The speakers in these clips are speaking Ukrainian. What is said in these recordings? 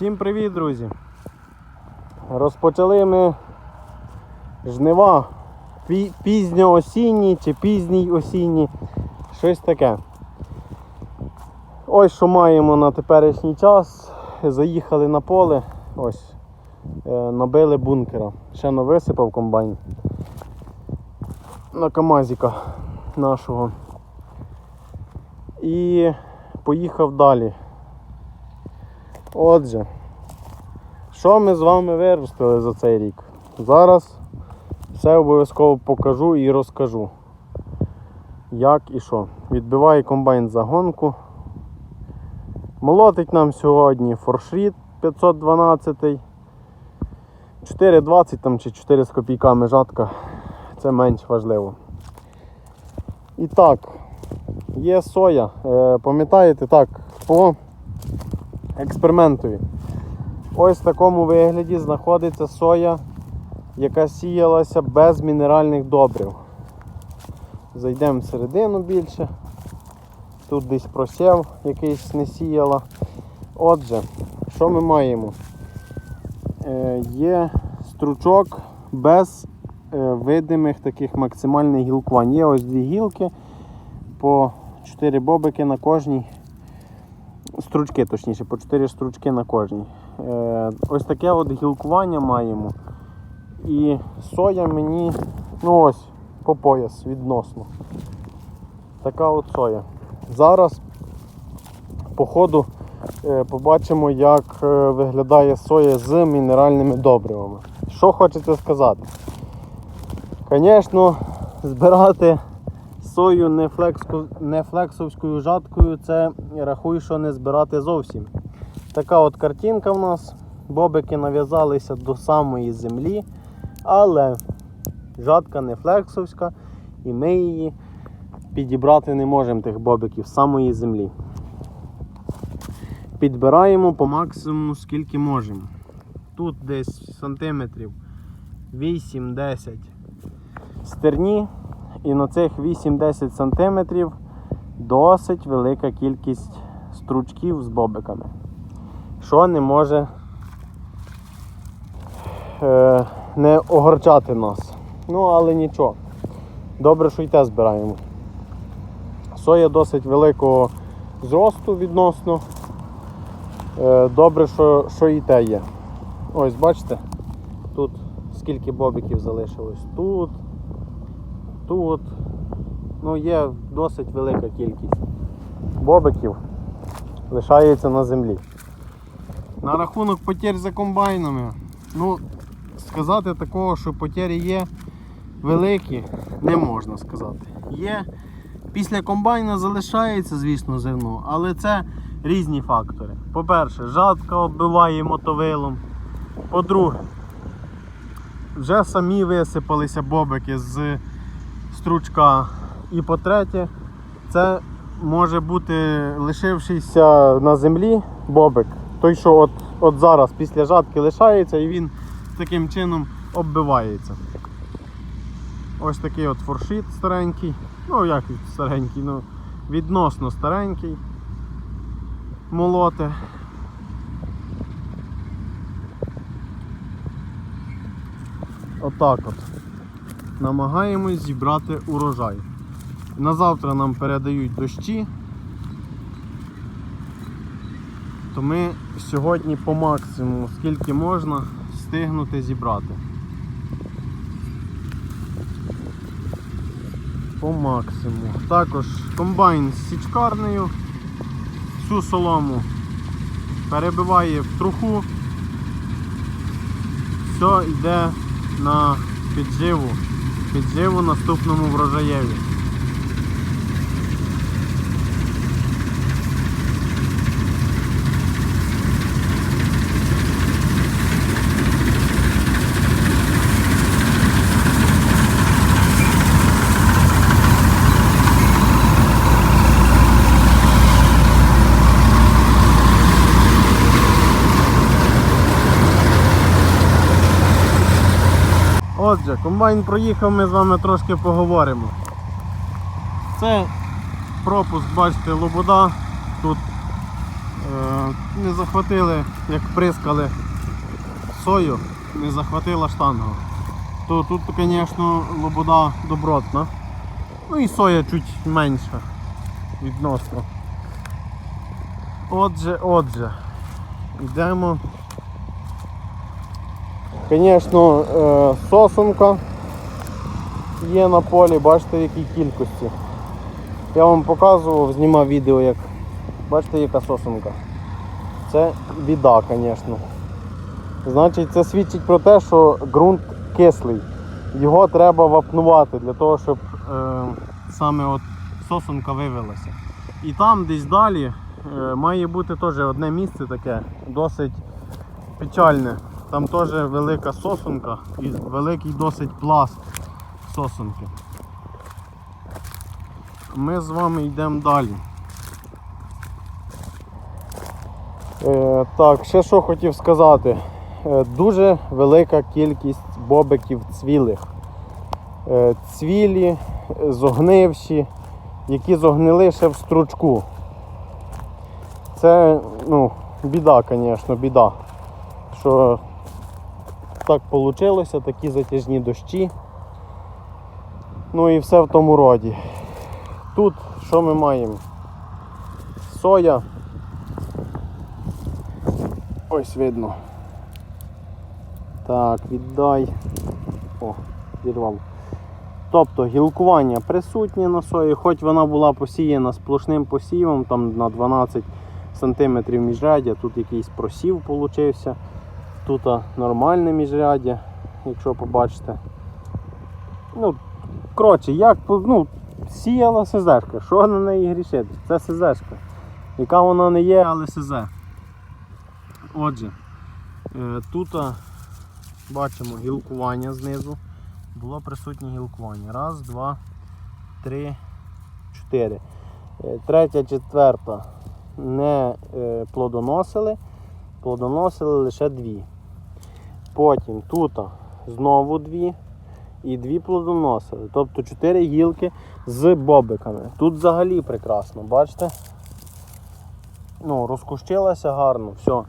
Всім привіт, друзі! Розпочали ми жнива Пі- пізньоосінні чи пізній осінні. Щось таке. Ось що маємо на теперішній час. Заїхали на поле. Ось. е, Набили бункера. Ще не висипав комбайн. На Камазіка нашого. І поїхав далі. Отже, що ми з вами виростили за цей рік? Зараз все обов'язково покажу і розкажу. Як і що. Відбиває комбайн загонку. Молотить нам сьогодні форшріт 512. 4,20 там чи 4 з копійками жатка. Це менш важливо. І так, є соя. Е, пам'ятаєте, так, по експериментові. Ось в такому вигляді знаходиться соя, яка сіялася без мінеральних добрив. Зайдемо всередину більше. Тут десь просів якийсь не сіяла. Отже, що ми маємо? Е, є стручок без е, видимих таких максимальних гілкувань. Є ось дві гілки по 4 бобики на кожній стручки, точніше, по 4 стручки на кожній. Е, ось таке от гілкування маємо. І соя мені, ну ось, по пояс відносно. Така от соя. Зараз по ходу е, побачимо, як е, виглядає соя з мінеральними добривами. Що хочеться сказати? Звісно, збирати сою не, флексовською жаткою, це рахуй, що не збирати зовсім. Така от картинка в нас. Бобики нав'язалися до самої землі, але жатка не флексовська, і ми її підібрати не можемо тих бобиків з самої землі. Підбираємо по максимуму скільки можемо. Тут десь сантиметрів 8-10 стерні, і на цих 8-10 см досить велика кількість стручків з бобиками, що не може е, не огорчати нас. Ну, але нічого. Добре, що й те збираємо. Соя досить великого зросту відносно. Е, добре, що, що і те є. Ось, бачите, тут скільки бобиків залишилось. Тут, тут. Ну, є досить велика кількість бобиків лишається на землі. На рахунок потерь за комбайнами. Ну, сказати такого, що потері є великі, не можна сказати. Є. Після комбайна залишається, звісно, зерно, але це різні фактори. По-перше, жатка оббиває мотовилом. По-друге, вже самі висипалися бобики з стручка. І по-третє, це може бути лишившийся на землі бобик. Той, що от, от зараз після жатки лишається і він таким чином оббивається. Ось такий от форшит старенький. Ну як старенький, ну відносно старенький. Молоте. Отак от. Намагаємось зібрати урожай. На завтра нам передають дощі. То ми сьогодні по максимуму, скільки можна, встигнути зібрати. По максимуму. Також комбайн з січкарнею. Всю солому перебиває в труху. Все йде на підживу. Підживу наступному врожаєві. Отже, комбайн проїхав, ми з вами трошки поговоримо. Це пропуск, бачите, лобода. Тут Е, Не захватили, як прискали сою, не захватила штангу. То тут, звісно, лобода добротна. Ну і соя чуть менша відносно. Отже, отже, йдемо. Звісно, е, сосунка є на полі, бачите в якій кількості. Я вам показував, знімав відео, як бачите, яка сосунка. Це біда, звісно. Значить, це свідчить про те, що ґрунт кислий. Його треба вапнувати для того, щоб е, саме от сосунка вивелася. І там десь далі е, має бути теж одне місце таке, досить печальне. Там теж велика сосунка і великий досить пласт сосунки. Ми з вами йдемо далі. Е, так, ще що хотів сказати. Е, дуже велика кількість бобиків цвілих. Е, цвілі, е, зогнивші, які зогнили ще в стручку. Це ну, біда, звісно, біда. Що так вийшло, такі затяжні дощі. Ну і все в тому роді. Тут що ми маємо? Соя. Ось видно. Так, віддай. О, відрвав. Тобто гілкування присутнє на сої, хоч вона була посіяна сплошним посівом, там на 12 см міжряддя, тут якийсь просів получився. Тут нормальне міжряддя, якщо побачите. Ну, коротше, як ну, сіяла СЗшка. Що на неї грішити? Це СЗшка. Яка вона не є, але СЗ. Отже, е, тут бачимо гілкування знизу. Було присутнє гілкування. Раз, два, три, чотири. Е, Третя, четверта не е, плодоносили, плодоносили лише дві. Потім тут знову дві і дві плодоносили. Тобто чотири гілки з бобиками. Тут взагалі прекрасно, бачите? Ну, розкущилася гарно, все.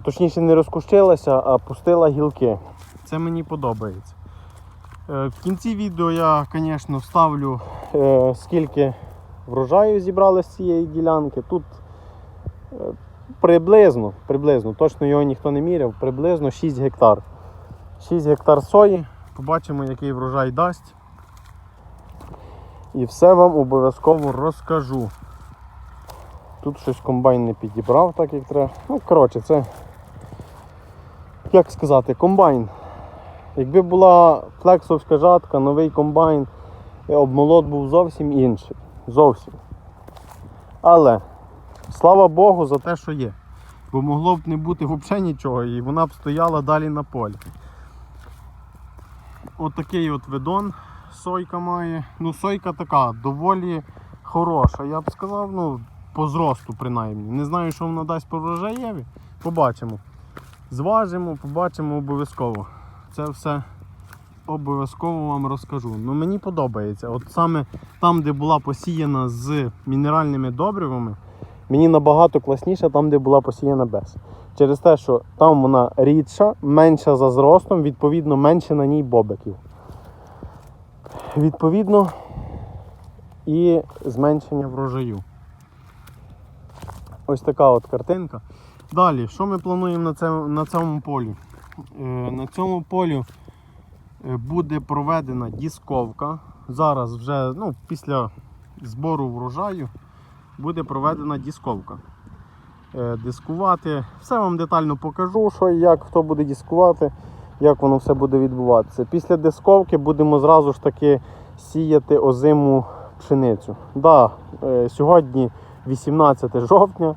Точніше не розкущилася, а пустила гілки. Це мені подобається. Е, В кінці відео я, звісно, вставлю е, скільки врожаю зібрали з цієї ділянки. Тут е, приблизно, приблизно, точно його ніхто не міряв, приблизно 6 гектар. 6 гектар сої. Побачимо, який врожай дасть. І все вам обов'язково розкажу. Тут щось комбайн не підібрав так, як треба. Ну, коротше, це. Як сказати, комбайн. Якби була флексовська жатка, новий комбайн, обмолот був зовсім інший. Зовсім. Але слава Богу за те, що є. Бо могло б не бути взагалі нічого, і вона б стояла далі на полі. Отакий от видон сойка має. Ну, сойка така доволі хороша. Я б сказав, ну, по зросту принаймні. Не знаю, що вона дасть по врожаєві. Побачимо. Зважимо, побачимо обов'язково. Це все обов'язково вам розкажу. Ну мені подобається. От саме там, де була посіяна з мінеральними добривами, мені набагато класніше там, де була посіяна без. Через те, що там вона рідша, менша за зростом, відповідно, менше на ній бобиків. Відповідно, і зменшення врожаю. Ось така от картинка. Далі, що ми плануємо на, це, на цьому полі? Е, на цьому полі е, буде проведена дісковка. Зараз вже ну, після збору врожаю буде проведена дісковка. Е, Дискувати. Все вам детально покажу, що як, хто буде дискувати, як воно все буде відбуватися. Після дисковки будемо зразу ж таки сіяти озиму пшеницю. Да, е, сьогодні 18 жовтня.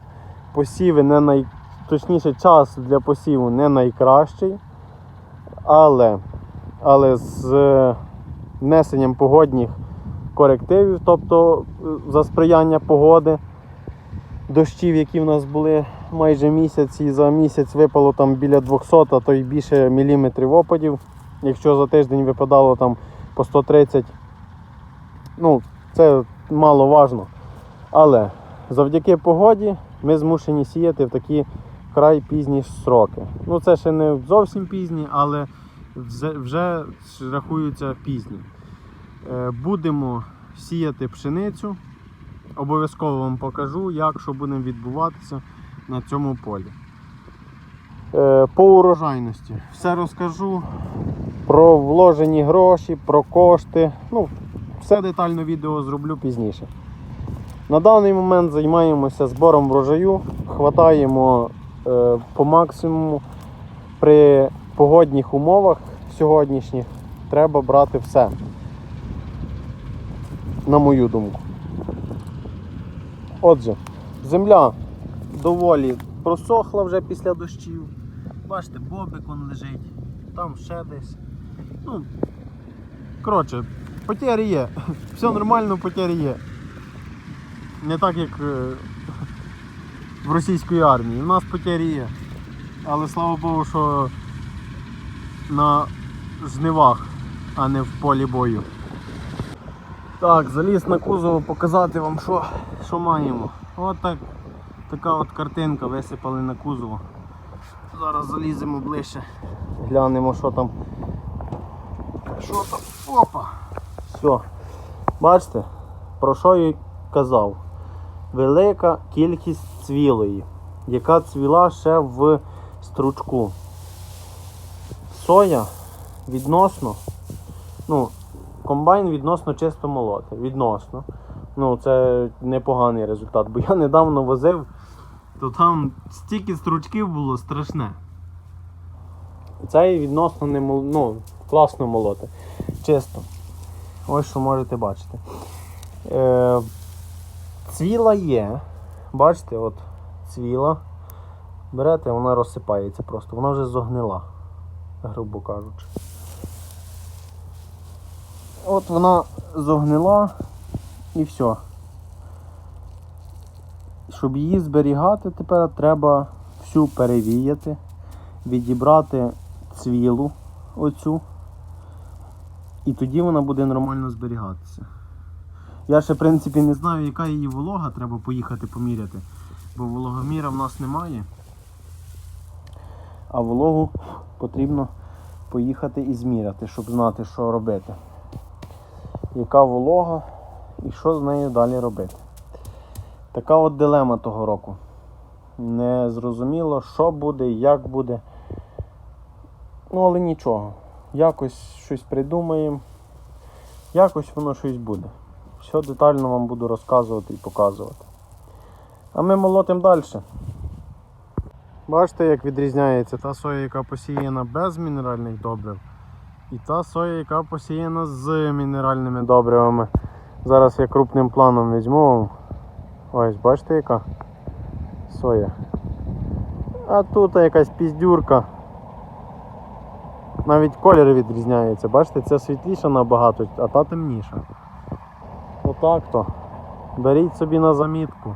Посіви не най... точніше час для посіву не найкращий. Але, але з е, внесенням погодних корективів, тобто е, за сприяння погоди, дощів, які в нас були майже місяць, і за місяць випало там біля 200, а то й більше міліметрів опадів. Якщо за тиждень випадало там по 130, ну, це мало важно. Але завдяки погоді ми змушені сіяти в такі край пізні сроки. Ну це ще не зовсім пізні, але вже, вже рахуються пізні. Е, Будемо сіяти пшеницю. Обов'язково вам покажу, як що буде відбуватися на цьому полі. Е, По урожайності все розкажу про вложені гроші, про кошти. Ну, все детально відео зроблю пізніше. На даний момент займаємося збором врожаю, хватаємо е, по максимуму. При погодних умовах сьогоднішніх треба брати все. На мою думку. Отже, земля доволі просохла вже після дощів. Бачите, бобик он лежить, там ще десь. Ну, коротше, потері є. Все нормально, потері є. Не так як е, в російської армії. У нас потері є. Але слава Богу, що на жнивах, а не в полі бою. Так, заліз на кузов показати вам, що, що маємо. От так, така от картинка висипали на кузово. Зараз заліземо ближче. Глянемо, що там. Що там? Опа! Все. Бачите, про що я казав? Велика кількість цвілої, яка цвіла ще в стручку. Соя відносно, ну, комбайн відносно чисто молоти. Відносно. Ну, це непоганий результат, бо я недавно возив, то там стільки стручків було страшне. Цей відносно не мол... ну, класно молоти. Чисто. Ось що можете бачити. Е, цвіла є. Бачите, от цвіла. Берете, вона розсипається просто, вона вже зогнила, грубо кажучи. От вона зогнила і все. Щоб її зберігати, тепер треба всю перевіяти, відібрати цвілу оцю. І тоді вона буде нормально зберігатися. Я ще в принципі не знаю, яка її волога, треба поїхати поміряти, бо вологоміра в нас немає. А вологу потрібно поїхати і зміряти, щоб знати, що робити. Яка волога і що з нею далі робити. Така от дилема того року. Не зрозуміло, що буде, як буде. Ну, але нічого. Якось щось придумаємо. Якось воно щось буде. Все детально вам буду розказувати і показувати. А ми молотимо далі. Бачите, як відрізняється та соя, яка посіяна без мінеральних добрив, і та соя, яка посіяна з мінеральними добривами. Зараз я крупним планом візьму. Ось, бачите яка соя. А тут якась піздюрка. Навіть колір відрізняється. Бачите, ця світліша набагато, а та темніша. Отак то. Беріть собі на замітку.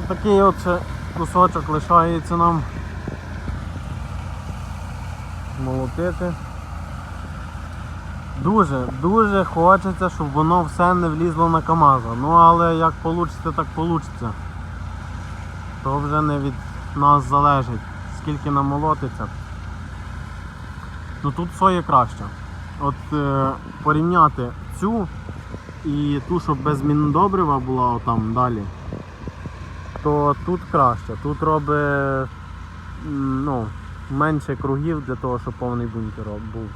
От такий от кусочок лишається нам молотити. Дуже, дуже хочеться, щоб воно все не влізло на КАМАЗа. Ну але як вийде, так вийде. То вже не від нас залежить, скільки нам молотиться. Ну тут соя краще. От е, порівняти цю і ту, щоб без міндобрива була отам далі, то тут краще. Тут робить ну, менше кругів для того, щоб повний бункер був.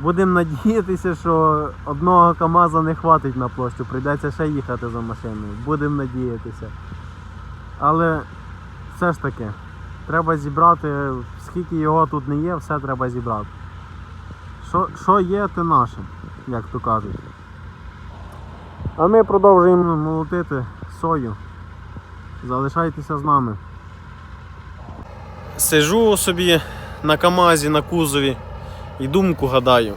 Будемо надіятися, що одного КАМАЗа не хватить на площу, прийдеться ще їхати за машиною. Будемо надіятися. Але все ж таки, треба зібрати, скільки його тут не є, все треба зібрати. Що, що є, те наше, як то кажуть. А ми продовжуємо молотити сою. Залишайтеся з нами. Сижу собі на КАМАЗі, на кузові і думку гадаю.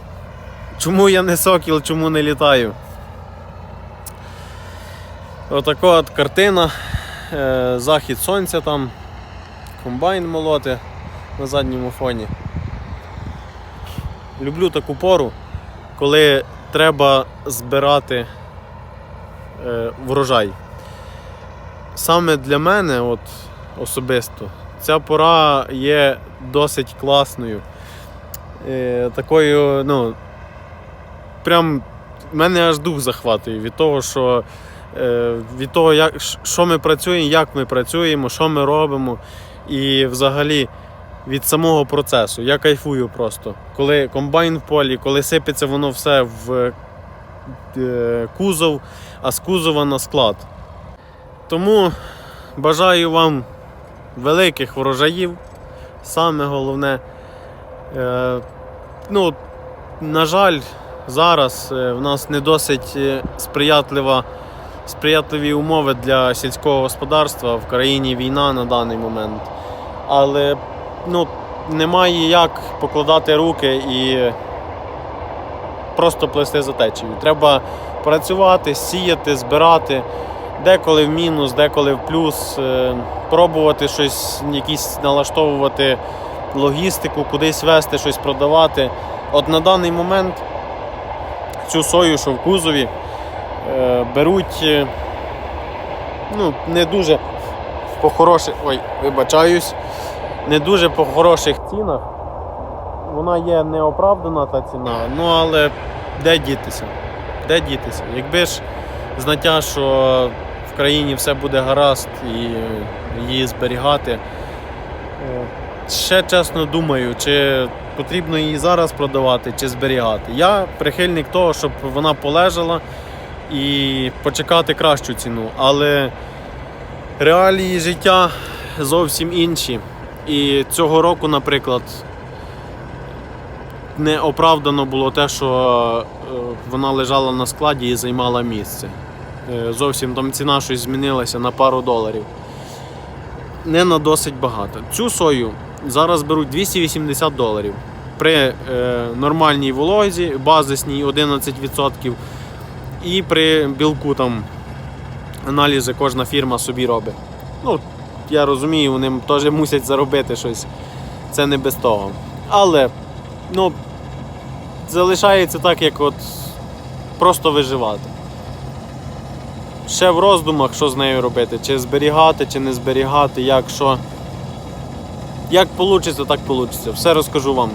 Чому я не сокіл, чому не літаю? Отака от картина. Е, Захід сонця там, комбайн молоти на задньому фоні. Люблю таку пору, коли треба збирати е, врожай. Саме для мене, от, особисто, ця пора є досить класною. Е, такою, ну, прям мене аж дух захватує від того, що е, від того, як, що ми працюємо, як ми працюємо, що ми робимо. І взагалі від самого процесу. Я кайфую просто. Коли комбайн в полі, коли сипеться воно все в е, кузов, а з кузова на склад. Тому бажаю вам великих врожаїв. Саме головне. Е, ну, на жаль, зараз е, в нас не досить е, сприятлива, сприятливі умови для сільського господарства. В країні війна на даний момент. Але ну, немає як покладати руки і просто плести за течією. Треба працювати, сіяти, збирати. Деколи в мінус, деколи в плюс, е, пробувати щось, якісь налаштовувати логістику, кудись вести, щось продавати. От на даний момент цю сою, що в кузові, е, беруть е, ну, не дуже по хороших, ой, вибачаюсь, не дуже по хороших цінах. Вона є неоправдана та ціна, ну але де дітися? Де дітися? Якби ж знаття, що в країні все буде гаразд і її зберігати. Ще чесно думаю, чи потрібно її зараз продавати, чи зберігати. Я прихильник того, щоб вона полежала і почекати кращу ціну. Але реалії життя зовсім інші. І цього року, наприклад, не оправдано було те, що е, вона лежала на складі і займала місце. Е, Зовсім там ціна щось змінилася на пару доларів. Не на досить багато. Цю сою зараз беруть 280 доларів. При е, нормальній волозі, базисній 11%. І при білку там аналізи кожна фірма собі робить. Ну, я розумію, вони теж мусять заробити щось. Це не без того. Але ну, залишається так, як от просто виживати. Ще в роздумах, що з нею робити, чи зберігати, чи не зберігати, як що. Як вийде, так вийде. Все розкажу вам